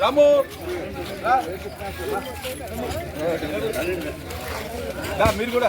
రాము మీరు కూడా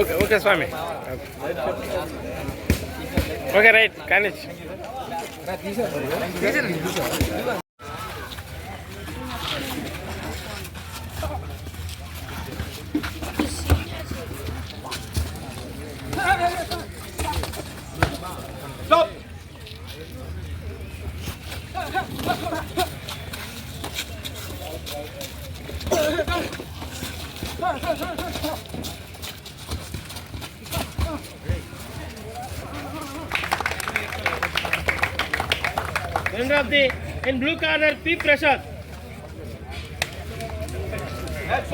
okay okay స్వామి. ఓకే రైట్ కానీ Stop. Winner of the in blue corner P Prasad. That's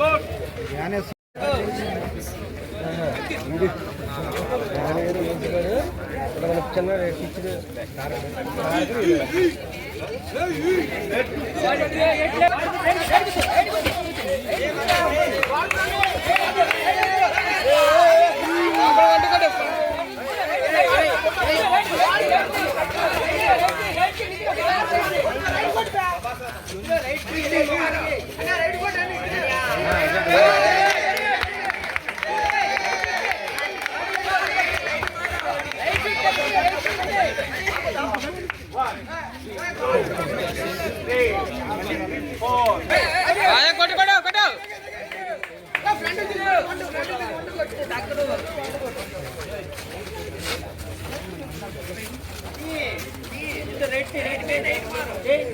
right right போட்டு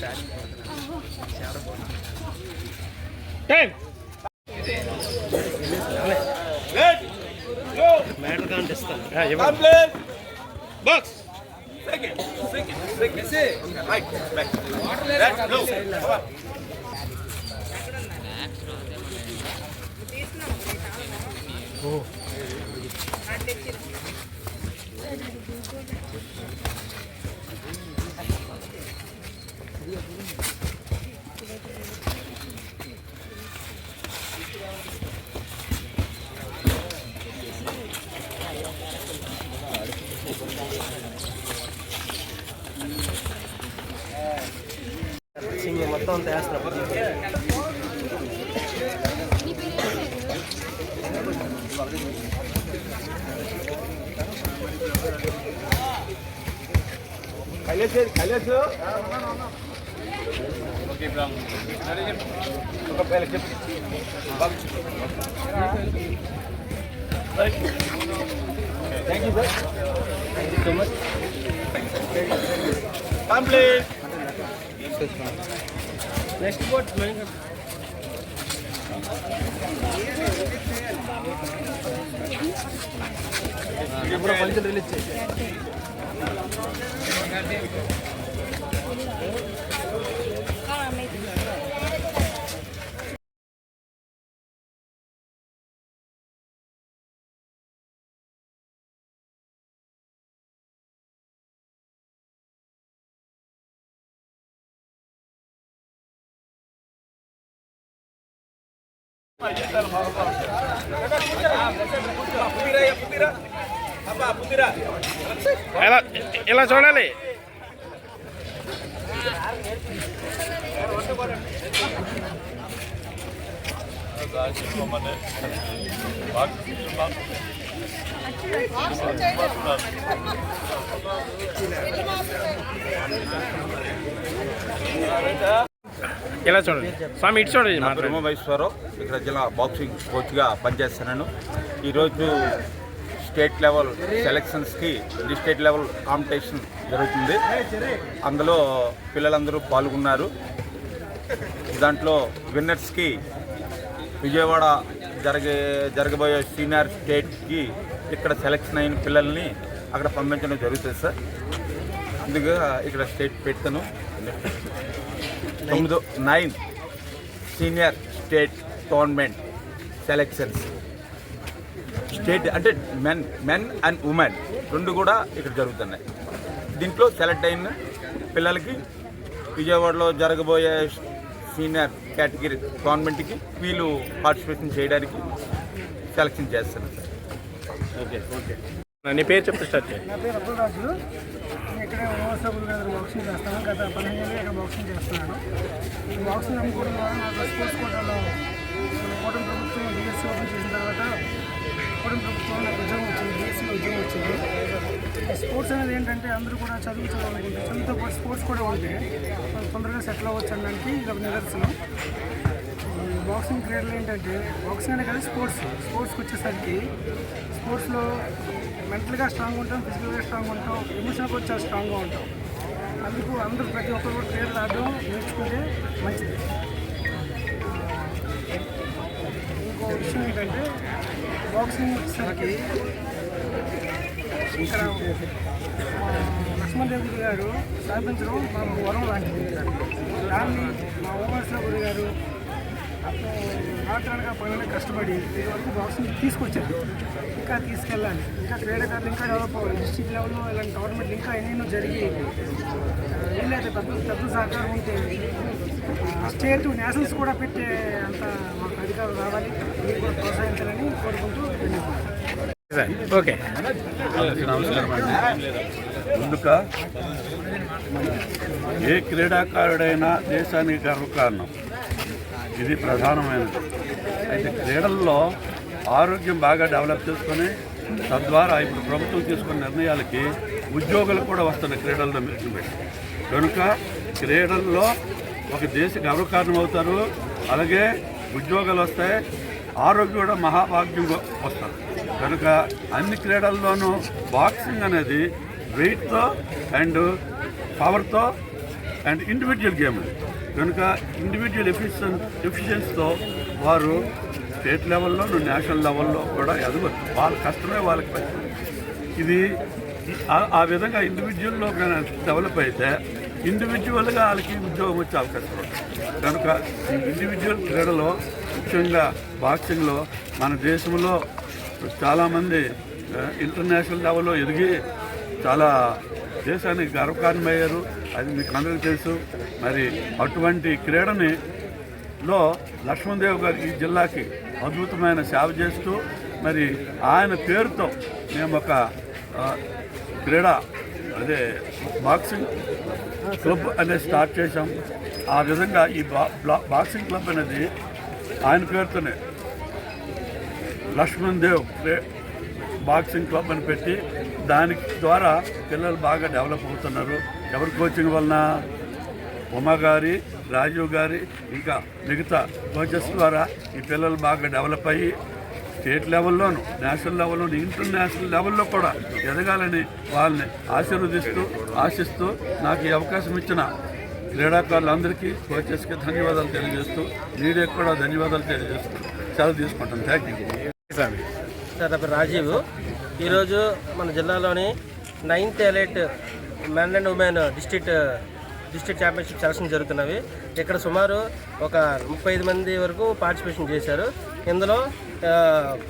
Time. Red. Go. Matter contest Box. Second, second, second. Say, right, back. That's blue. Come on. Oh. మొత్తం అంతా వేస్తున్నా కైలేసు కైలేసు? Okay బ్రా ఒక పేరు చెప్పు thank you sir thank you so much complete next boat function release చేసి ఇలా ఇలా చూడాలి ఎలా చూడండి? స్వామి ఇటు చూడండి నా బ్రహ్మ వైశ్వరరావు ఇక్కడ జిల్లా బాక్సింగ్ కోచ్గా పనిచేస్తున్నాను. ఈరోజు స్టేట్ లెవెల్ సెలక్షన్స్కి డిస్ట్రిక్ట్ లెవెల్ కాంపిటీషన్ జరుగుతుంది. అందులో పిల్లలందరూ పాల్గొన్నారు. దాంట్లో విన్నర్స్కి విజయవాడ జరిగే జరగబోయే సీనియర్ స్టేట్కి ఇక్కడ సెలక్షన్ అయిన పిల్లల్ని అక్కడ పంపించడం జరుగుతుంది సార్ అందుకే ఇక్కడ స్టేట్ పెడతాను తొమ్మిదో nine senior state tournament selections. State అంటే మెన్ మెన్ అండ్ ఉమెన్ రెండు కూడా ఇక్కడ జరుగుతున్నాయి. దీంట్లో సెలెక్ట్ అయిన పిల్లలకి విజయవాడలో జరగబోయే సీనియర్ కేటగిరీ టోర్నమెంట్కి వీళ్ళు పార్టిసిపేషన్ చేయడానికి సెలెక్షన్ చేస్తారు సార్ నీ పేరు చెప్తే స్టార్ట్ చేయండి నా పేరు అబ్బురాజు నేను ఇక్కడే ఓవర్సబుల్ గారు బాక్సింగ్ చేస్తాను. గత పదిహేను ఏళ్ళు ఇక్కడ బాక్సింగ్ చేస్తున్నాను. ఈ బాక్సింగ్ నమ్ముకోవడం ద్వారా నాకు స్పోర్ట్స్ కోటాలో కూటమి ప్రభుత్వం డిఎస్సీ ఓపెన్ చేసిన తర్వాత కూటమి ప్రభుత్వం నాకు ఉద్యోగం వచ్చింది. డిఎస్సీ ఉద్యోగం వచ్చింది. ఈ స్పోర్ట్స్ అనేది ఏంటంటే అందరూ కూడా చదువు చదవాలనుకుంటే చదువుతో పాటు స్పోర్ట్స్ కూడా ఉంటే తొందరగా సెటిల్ అవ్వచ్చు అనడానికి ఇది ఒక నిదర్శనం. బాక్సింగ్ క్రీడలు ఏంటంటే బాక్సింగ్ అనే కాదు స్పోర్ట్స్ స్పోర్ట్స్కి వచ్చేసరికి స్పోర్ట్స్లో మెంటల్గా స్ట్రాంగ్ ఉంటాం ఫిజికల్గా స్ట్రాంగ్ ఉంటాం ఎమోషనల్గా కూడా చాలా స్ట్రాంగ్గా ఉంటాం. అందుకు అందరూ ప్రతి ఒక్కరు కూడా క్రీడలు ఆడడం నేర్చుకుంటే మంచిది. ఇంకో విషయం ఏంటంటే బాక్సింగ్ వచ్చేసరికి ఇక్కడ మా లక్ష్మణదేవి గారు స్థాపించడం మా వరం లాంటిది. దాన్ని మా ఓమర్స్లో గురి గారు రాత్రనగా పనులు కష్టపడి వరకు బాక్సింగ్ తీసుకొచ్చారు. ఇంకా తీసుకెళ్ళాలి. ఇంకా క్రీడాకారులు ఇంకా డెవలప్ అవ్వాలి. డిస్ట్రిక్ట్ లెవెల్లో ఇలాంటి టోర్నమెంట్ ఇంకా ఎన్నెన్నో జరిగి వీలైతే పెద్ద పెద్ద సహకారం ఉంటే స్టేట్ నేషనల్స్ కూడా పెట్టే అంత మాకు అధికారులు రావాలి. మీరు కూడా ప్రోత్సహించాలని కోరుకుంటూ ఓకే. ముందుక ఏ క్రీడాకారుడైనా దేశానికి గర్వకారణం. ఇది ప్రధానమైనది. అయితే క్రీడల్లో ఆరోగ్యం బాగా డెవలప్ చేసుకొని తద్వారా ఇప్పుడు ప్రభుత్వం తీసుకున్న నిర్ణయాలకి ఉద్యోగులు కూడా వస్తున్న క్రీడల్లో మెరుగుపెట్టి కనుక క్రీడల్లో ఒక దేశ గౌరవకారణం అవుతారు అలాగే ఉద్యోగాలు వస్తాయి. ఆరోగ్యం కూడా మహాభాగ్యం వస్తారు. కనుక అన్ని క్రీడల్లోనూ బాక్సింగ్ అనేది వెయిట్తో అండ్ పవర్తో అండ్ ఇండివిజువల్ గేమ్ అది కనుక ఇండివిజువల్ ఎఫిషియన్ ఎఫిషియన్స్తో వారు స్టేట్ లెవెల్లో నేషనల్ లెవెల్లో కూడా ఎదగచ్చు. వాళ్ళ కష్టమే వాళ్ళకి పరిస్థితి ఇది ఆ- విధంగా ఇండివిజువల్లో డెవలప్ అయితే ఇండివిజువల్గా వాళ్ళకి ఉద్యోగం వచ్చే అవకాశం ఉంది కనుక ఈ ఇండివిజువల్ క్రీడలో ముఖ్యంగా బాక్సింగ్లో మన దేశంలో చాలామంది ఇంటర్నేషనల్ లెవెల్లో ఎదిగి చాలా దేశానికి గర్వకారణమయ్యారు అది మీకు అందరికీ తెలుసు. మరి అటువంటి క్రీడని లో లక్ష్మణదేవ్ గారు ఈ జిల్లాకి అద్భుతమైన సేవ చేస్తూ మరి ఆయన పేరుతో మేము ఒక క్రీడ క్రీడా అదే బాక్సింగ్ క్లబ్ అనేది స్టార్ట్ చేశాం. ఆ విధంగా ఈ బ్లా- బాక్సింగ్ క్లబ్ అనేది ఆయన పేరుతోనే లక్ష్మణ్ దేవ్ బాక్సింగ్ క్లబ్ అని పెట్టి దాని ద్వారా పిల్లలు బాగా డెవలప్ అవుతున్నారు. ఎవరి కోచింగ్ వలన? ఉమా గారి రాజీవ్ గారి ఇంకా మిగతా కోచెస్ ద్వారా ఈ పిల్లలు బాగా డెవలప్ అయ్యి స్టేట్ లెవెల్లోను నేషనల్ లెవెల్లోను ఇంటర్నేషనల్ లెవెల్లో కూడా ఎదగాలని వాళ్ళని ఆశీర్వదిస్తూ ఆశిస్తూ నాకు ఈ అవకాశం ఇచ్చిన క్రీడాకారులందరికీ కోచెస్కి ధన్యవాదాలు తెలియజేస్తూ మీడియాకి కూడా ధన్యవాదాలు తెలియజేస్తూ సెలవు తీసుకుంటాను. థ్యాంక్ యూ సార్ నా పేరు రాజీవ్. ఈరోజు మన జిల్లాలోని ninth elite men and women district district championship selection జరుగుతున్నవి. ఇక్కడ సుమారు ఒక ముప్పై ఐదు మంది వరకు పార్టిసిపేషన్ చేశారు. ఇందులో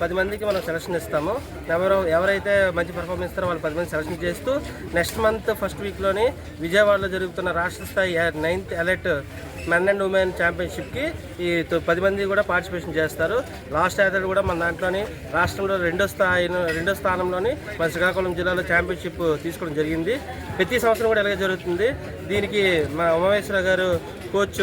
పది మందికి మనం సెలక్షన్ ఇస్తాము. ఎవరు ఎవరైతే మంచి పర్ఫార్మెన్స్ ఇస్తారో వాళ్ళు పది మంది సెలక్షన్ చేస్తూ నెక్స్ట్ మంత్ ఫస్ట్ వీక్లోని విజయవాడలో జరుగుతున్న రాష్ట్ర స్థాయి ninth elite men and women ఛాంపియన్షిప్కి ఈ పది మంది కూడా పార్టిసిపేషన్ చేస్తారు. లాస్ట్ ఏడాది కూడా మన దాంట్లోని రాష్ట్రంలో రెండో స్థాయి రెండో స్థానంలోని మన శ్రీకాకుళం జిల్లాలో ఛాంపియన్షిప్ తీసుకోవడం జరిగింది. ప్రతి సంవత్సరం కూడా ఇలాగే జరుగుతుంది. దీనికి మా ఉమామేశ్వర గారు కోచ్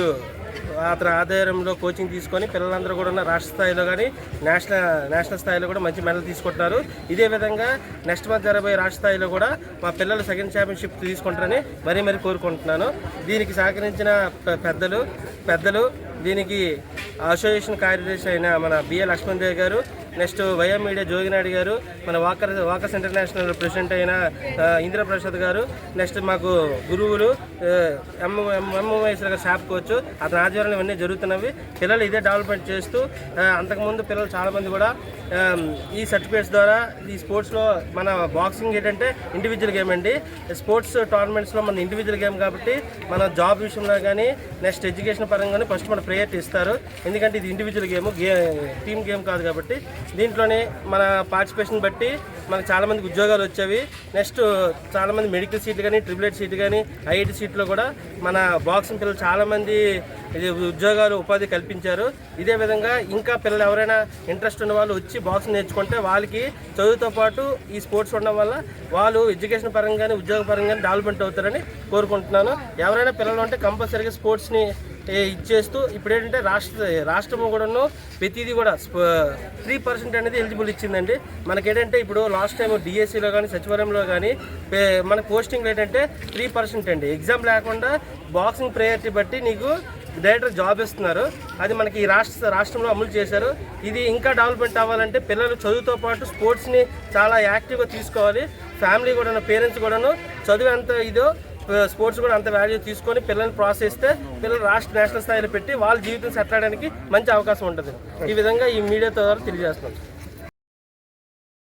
అతని ఆధ్వర్యంలో కోచింగ్ తీసుకొని పిల్లలందరూ కూడా రాష్ట్ర స్థాయిలో కానీ నేషనల్ నేషనల్ స్థాయిలో కూడా మంచి మెడల్ తీసుకుంటున్నారు. ఇదే విధంగా నెక్స్ట్ మంత్ జరగబోయే రాష్ట్ర స్థాయిలో కూడా మా పిల్లలు సెకండ్ ఛాంపియన్షిప్ తీసుకుంటారని మరీ మరీ కోరుకుంటున్నాను. దీనికి సహకరించిన పెద్దలు పెద్దలు దీనికి అసోసియేషన్ కార్యదర్శి అయిన మన బిఏ లక్ష్మణ్ దేవ్ గారు నెక్స్ట్ వైఎం మీడియా జోగినాయుడు గారు మన వాకర్ వాకర్స్ ఇంటర్నేషనల్ ప్రెసిడెంట్ అయిన ఇంద్రప్రసాద్ గారు నెక్స్ట్ మాకు గురువులు ఎంఎంఎస్ గారు షాప్ కోచ్ అతని ఆధ్వర్యంలో ఇవన్నీ జరుగుతున్నవి. పిల్లలు ఇదే డెవలప్మెంట్ చేస్తూ అంతకుముందు పిల్లలు చాలామంది కూడా ఈ సర్టిఫికేట్స్ ద్వారా ఈ స్పోర్ట్స్లో మన బాక్సింగ్ ఏంటంటే ఇండివిజువల్ గేమ్ అండి. స్పోర్ట్స్ టోర్నమెంట్స్లో మన ఇండివిజువల్ గేమ్ కాబట్టి మన జాబ్ విషయంలో కానీ నెక్స్ట్ ఎడ్యుకేషన్ పరంగా కానీ ఫస్ట్ మన ప్రయారిటీ ఇస్తారు. ఎందుకంటే ఇది ఇండివిజువల్ గేమ్ గే టీమ్ గేమ్ కాదు కాబట్టి. దీంట్లోనే మన పార్టిసిపేషన్ బట్టి మనకు చాలామందికి ఉద్యోగాలు వచ్చేవి. నెక్స్ట్ చాలామంది మెడికల్ సీట్లు కానీ ట్రిపుల్ ఎయిట్ సీట్లు కానీ ఐఐటి సీట్లో కూడా మన బాక్సింగ్ పిల్లలు చాలామంది ఇది ఉద్యోగాలు ఉపాధి కల్పించారు. ఇదే విధంగా ఇంకా పిల్లలు ఎవరైనా ఇంట్రెస్ట్ ఉన్న వాళ్ళు వచ్చి బాక్సింగ్ నేర్చుకుంటే వాళ్ళకి చదువుతో పాటు ఈ స్పోర్ట్స్ ఉండడం వల్ల వాళ్ళు ఎడ్యుకేషన్ పరంగానే ఉద్యోగ పరంగానే డెవలప్మెంట్ అవుతారని కోరుకుంటున్నాను. ఎవరైనా పిల్లలు ఉంటే కంపల్సరీగా స్పోర్ట్స్ని ఇచ్చేస్తూ ఇప్పుడు ఏంటంటే రాష్ట్ర రాష్ట్రం కూడాను ప్రతిదీ కూడా త్రీ పర్సెంట్ అనేది ఎలిజిబుల్ ఇచ్చిందండి. మనకేంటంటే ఇప్పుడు లాస్ట్ టైం డిఎస్సిలో కానీ సచివాలయంలో కానీ మన పోస్టింగ్ ఏంటంటే త్రీ పర్సెంట్ అండి. ఎగ్జామ్ లేకుండా బాక్సింగ్ ప్రయారిటీ బట్టి నీకు డైరెక్టర్ జాబ్ ఇస్తున్నారు. అది మనకి ఈ రాష్ట్ర రాష్ట్రంలో అమలు చేశారు. ఇది ఇంకా డెవలప్మెంట్ అవ్వాలంటే పిల్లలు చదువుతో పాటు స్పోర్ట్స్ని చాలా యాక్టివ్గా తీసుకోవాలి. ఫ్యామిలీ కూడా పేరెంట్స్ కూడాను చదువు ఎంత ఇదో స్పోర్ట్స్ కూడా అంత వాల్యూ తీసుకొని పిల్లల్ని ప్రోత్సహిస్తే పిల్లలు రాష్ట్ర నేషనల్ స్థాయిలో పెట్టి వాళ్ళ జీవితం సెట్ మంచి అవకాశం ఉంటుంది. ఈ విధంగా ఈ మీడియా ద్వారా తెలియజేస్తున్నాం.